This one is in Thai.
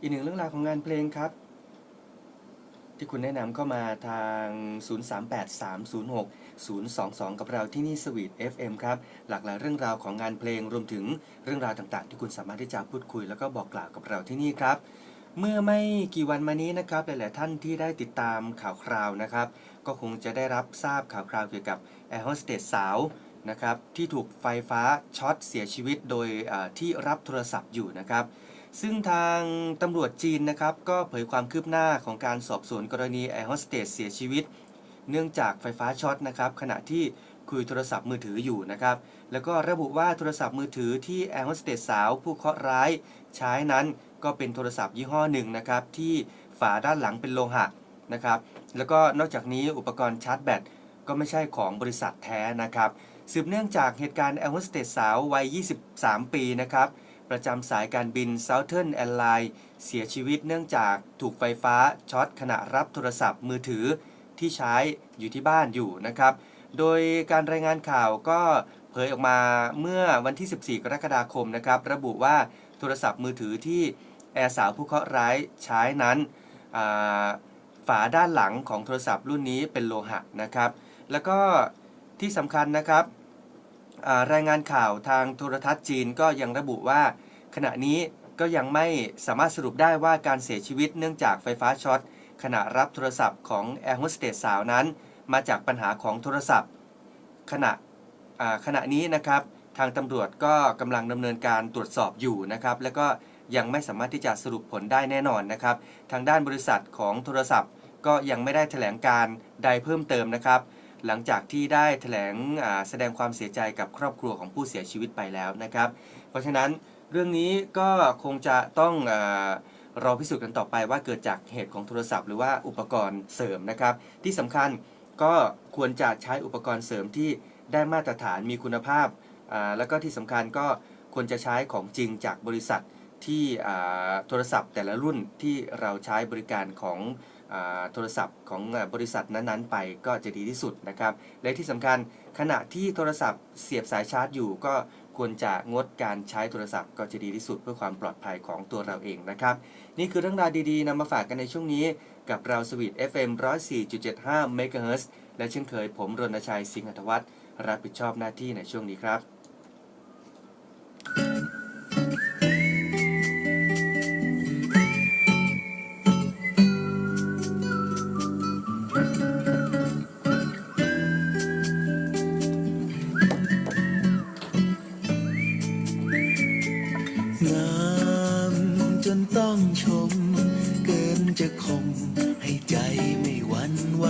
อีกหนึ่งเรื่องราวของงานเพลงครับ ที่คุณแนะนำเข้ามาทาง 038306 022 กับเราที่นี่สวีท FM ครับ หลากหลายเรื่องราวของงานเพลงรวมถึงเรื่องราวต่างๆ ที่คุณสามารถที่จะพูดคุย แล้วก็บอกกล่าวกับเราที่นี่ครับ เมื่อไม่กี่วันมานี้นะครับ หลายๆท่านที่ได้ติดตามข่าวคราวนะครับ ก็คงจะได้รับทราบข่าวคราวเกี่ยวกับแอร์โฮสเตสสาวนะครับที่ถูกไฟฟ้าช็อตเสียชีวิตโดยที่รับโทรศัพท์อยู่นะครับ ซึ่งทางตำรวจจีนนะครับก็เผยความคืบหน้าของการสอบสวนกรณีแอร์โฮสเตสเสียชีวิต เนื่องจากไฟฟ้าช็อตนะครับขณะที่คุยโทรศัพท์มือถืออยู่นะครับแล้วก็ระบุว่าโทรศัพท์มือถือที่แอร์โฮสเตสสาวผู้เคราะห์ร้ายใช้นั้นก็เป็นโทรศัพท์ยี่ห้อหนึ่งนะครับที่ฝาด้านหลังเป็นโลหะนะครับแล้วก็นอกจากนี้อุปกรณ์ชาร์จแบตก็ไม่ใช่ของบริษัทแท้นะครับ สืบเนื่องจากเหตุการณ์แอร์โฮสเตสสาววัย 23 ปีนะครับ ประจำสายการบิน Southern Airlines เสียชีวิตเนื่องจากถูกไฟฟ้าช็อตขณะรับโทรศัพท์มือถือที่ใช้อยู่ที่บ้านอยู่นะครับ โดยการรายงานข่าวก็เผยออกมาเมื่อวันที่ 14 กรกฎาคมนะครับ ระบุว่าโทรศัพท์มือถือที่แอร์สาวผู้เคราะห์ร้ายใช้นั้นฝาด้านหลังของโทรศัพท์รุ่นนี้เป็นโลหะนะครับ แล้วก็ที่สำคัญนะครับ รายงานข่าวทางโทรทัศน์จีนก็ยังระบุว่า ขณะนี้ก็ยังไม่สามารถสรุปได้ว่าการเสียชีวิตเนื่องจากไฟฟ้าช็อตขณะรับโทรศัพท์ของแอร์โฮสเตสสาวนั้น มาจากปัญหาของโทรศัพท์ ขณะขณะนี้นะครับ ทางตำรวจก็กำลังดำเนินการตรวจสอบอยู่นะครับ แล้วก็ยังไม่สามารถที่จะสรุปผลได้แน่นอนนะครับ ทางด้านบริษัทของโทรศัพท์ ก็ยังไม่ได้แถลงการใดเพิ่มเติมนะครับ หลังจากที่ได้แถลงแสดงความเสียใจกับครอบครัวของผู้เสียชีวิตไปแล้วนะครับ เพราะฉะนั้นเรื่องนี้ก็คงจะต้องอรอพิสูจน์กันต่อไปว่าเกิดจากเหตุของโทรศัพท์หรือว่าอุปกรณ์เสริมนะครับ ที่สำคัญก็ควรจะใช้อุปกรณ์เสริมที่ได้มาตรฐานมีคุณภาพ แล้วก็ที่สำคัญก็ควรจะใช้ของจริงจากบริษัท ที่โทรศัพท์แต่ละรุ่นที่เราใช้บริการของโทรศัพท์ของบริษัทนั้นๆ ไปก็จะดีที่สุดนะครับ และที่สำคัญขณะที่โทรศัพท์เสียบสายชาร์จอยู่ ก็ควรจะงดการใช้โทรศัพท์ก็จะดีที่สุดเพื่อความปลอดภัยของตัวเราเองนะครับ นี่คือเรื่องราวดีๆนำมาฝากกันในช่วงนี้ กับเราสวีท FM 104.75 MHz และเช่นเคยผมรณชัยสิงห์อัธวัฒน์รับผิดชอบหน้าที่ในช่วงนี้ครับ จนต้องชม เกินจะคงให้ใจไม่หวั่นไหว